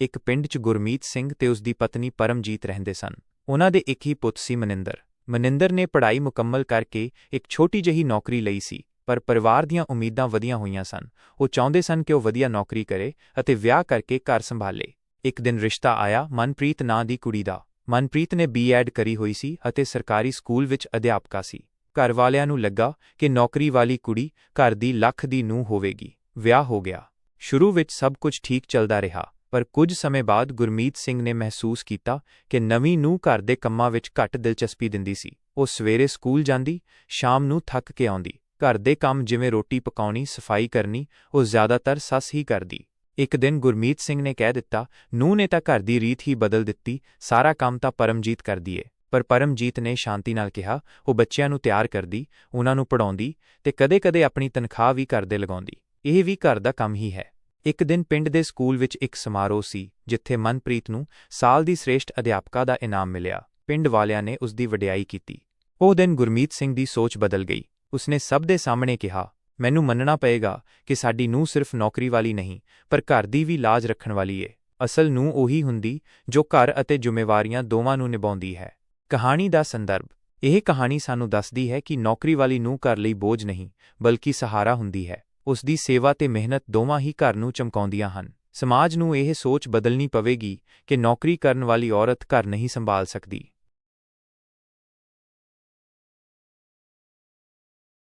ਇੱਕ ਪਿੰਡ 'ਚ ਗੁਰਮੀਤ ਸਿੰਘ ਤੇ ਉਸ ਦੀ ਪਤਨੀ ਪਰਮਜੀਤ ਰਹਿੰਦੇ ਸਨ। ਉਹਨਾਂ ਦੇ ਇੱਕ ਹੀ ਪੁੱਤ ਸੀ ਮਨਿੰਦਰ। ਮਨਿੰਦਰ ਨੇ ਪੜ੍ਹਾਈ ਮੁਕੰਮਲ ਕਰਕੇ ਇੱਕ ਛੋਟੀ ਜਿਹੀ ਨੌਕਰੀ ਲਈ ਸੀ, ਪਰ ਪਰਿਵਾਰ ਦੀਆਂ ਉਮੀਦਾਂ ਵਧੀਆਂ ਹੋਈਆਂ ਸਨ। ਉਹ ਚਾਹੁੰਦੇ ਸਨ ਕਿ ਉਹ ਵਧੀਆ ਨੌਕਰੀ ਕਰੇ ਅਤੇ ਵਿਆਹ ਕਰਕੇ ਘਰ ਸੰਭਾਲੇ। ਇੱਕ ਦਿਨ ਰਿਸ਼ਤਾ ਆਇਆ ਮਨਪ੍ਰੀਤ ਨਾਂ ਦੀ ਕੁੜੀ ਦਾ। ਮਨਪ੍ਰੀਤ ਨੇ ਬੀਐਡ ਕਰੀ ਹੋਈ ਸੀ ਅਤੇ ਸਰਕਾਰੀ ਸਕੂਲ ਵਿੱਚ ਅਧਿਆਪਕਾ ਸੀ। ਘਰ ਵਾਲਿਆਂ ਨੂੰ ਲੱਗਾ ਕਿ ਨੌਕਰੀ ਵਾਲੀ ਕੁੜੀ ਘਰ ਦੀ ਲੱਖ ਦੀ ਨੂੰਹ ਹੋਵੇਗੀ। ਵਿਆਹ ਹੋ ਗਿਆ। ਸ਼ੁਰੂ ਵਿੱਚ ਸਭ ਕੁਝ ਠੀਕ ਚੱਲਦਾ ਰਿਹਾ। ਪਰ ਕੁਝ ਸਮੇਂ ਬਾਅਦ ਗੁਰਮੀਤ ਸਿੰਘ ਨੇ ਮਹਿਸੂਸ ਕੀਤਾ ਕਿ ਨਵੀਂ ਨੂੰਹ ਘਰ ਦੇ ਕੰਮਾਂ ਵਿੱਚ ਘੱਟ ਦਿਲਚਸਪੀ ਦਿੰਦੀ ਸੀ। ਉਹ ਸਵੇਰੇ ਸਕੂਲ ਜਾਂਦੀ, ਸ਼ਾਮ ਨੂੰ ਥੱਕ ਕੇ ਆਉਂਦੀ। ਘਰ ਦੇ ਕੰਮ ਜਿਵੇਂ ਰੋਟੀ ਪਕਾਉਣੀ, ਸਫ਼ਾਈ ਕਰਨੀ, ਉਹ ਜ਼ਿਆਦਾਤਰ ਸੱਸ ਹੀ ਕਰਦੀ। ਇੱਕ ਦਿਨ ਗੁਰਮੀਤ ਸਿੰਘ ਨੇ ਕਹਿ ਦਿੱਤਾ, ਨੂੰਹ ਨੇ ਤਾਂ ਘਰ ਦੀ ਰੀਤ ਹੀ ਬਦਲ ਦਿੱਤੀ, ਸਾਰਾ ਕੰਮ ਤਾਂ ਪਰਮਜੀਤ ਕਰਦੀ ਏ। ਪਰ ਪਰਮਜੀਤ ਨੇ ਸ਼ਾਂਤੀ ਨਾਲ ਕਿਹਾ, ਉਹ ਬੱਚਿਆਂ ਨੂੰ ਤਿਆਰ ਕਰਦੀ, ਉਹਨਾਂ ਨੂੰ ਪੜਾਉਂਦੀ ਤੇ ਕਦੇ-ਕਦੇ ਆਪਣੀ ਤਨਖਾਹ ਵੀ ਘਰ ਲਗਾਉਂਦੀ। ਇਹ ਵੀ ਘਰ ਦਾ ਕੰਮ ਹੀ ਹੈ। ਇੱਕ ਦਿਨ ਪਿੰਡ ਦੇ ਸਕੂਲ ਵਿੱਚ ਇੱਕ ਸਮਾਰੋਹ ਸੀ, ਜਿੱਥੇ ਮਨਪ੍ਰੀਤ ਨੂੰ ਸਾਲ ਦੀ ਸ੍ਰੇਸ਼ਟ ਅਧਿਆਪਕਾ ਦਾ ਇਨਾਮ ਮਿਲਿਆ। ਪਿੰਡ ਵਾਲਿਆਂ ਨੇ ਉਸ ਦੀ ਵਡਿਆਈ ਕੀਤੀ। ਉਹ ਦਿਨ ਗੁਰਮੀਤ ਸਿੰਘ ਦੀ ਸੋਚ ਬਦਲ ਗਈ। ਉਸਨੇ ਸਭ ਦੇ ਸਾਹਮਣੇ ਕਿਹਾ, ਮੈਨੂੰ ਮੰਨਣਾ ਪਏਗਾ ਕਿ ਸਾਡੀ ਨੂੰ ਸਿਰਫ ਨੌਕਰੀ ਵਾਲੀ ਨਹੀਂ, ਪਰ ਘਰ ਦੀ ਵੀ ਲਾਜ ਰੱਖਣ ਵਾਲੀ ਏ। ਅਸਲ ਨੂੰ ਉਹੀ ਹੁੰਦੀ ਜੋ ਘਰ ਅਤੇ ਜ਼ਿੰਮੇਵਾਰੀਆਂ ਦੋਵਾਂ ਨੂੰ ਨਿਭਾਉਂਦੀ ਹੈ। ਕਹਾਣੀ ਦਾ ਸੰਦਰਭ। ਇਹ ਕਹਾਣੀ ਸਾਨੂੰ ਦੱਸਦੀ ਹੈ ਕਿ ਨੌਕਰੀ ਵਾਲੀ ਨੂੰ ਘਰ ਲਈ ਬੋਝ ਨਹੀਂ, ਬਲਕਿ ਸਹਾਰਾ ਹੁੰਦੀ ਹੈ। ਉਸ ਦੀ ਸੇਵਾ ਤੇ ਮਿਹਨਤ ਦੋਵਾਂ ਹੀ ਘਰ ਨੂੰ ਚਮਕਾਉਂਦੀਆਂ ਹਨ। ਸਮਾਜ ਨੂੰ ਇਹ ਸੋਚ ਬਦਲਣੀ ਪਵੇਗੀ ਕਿ ਨੌਕਰੀ ਕਰਨ ਵਾਲੀ ਔਰਤ ਘਰ ਨਹੀਂ ਸੰਭਾਲ ਸਕਦੀ।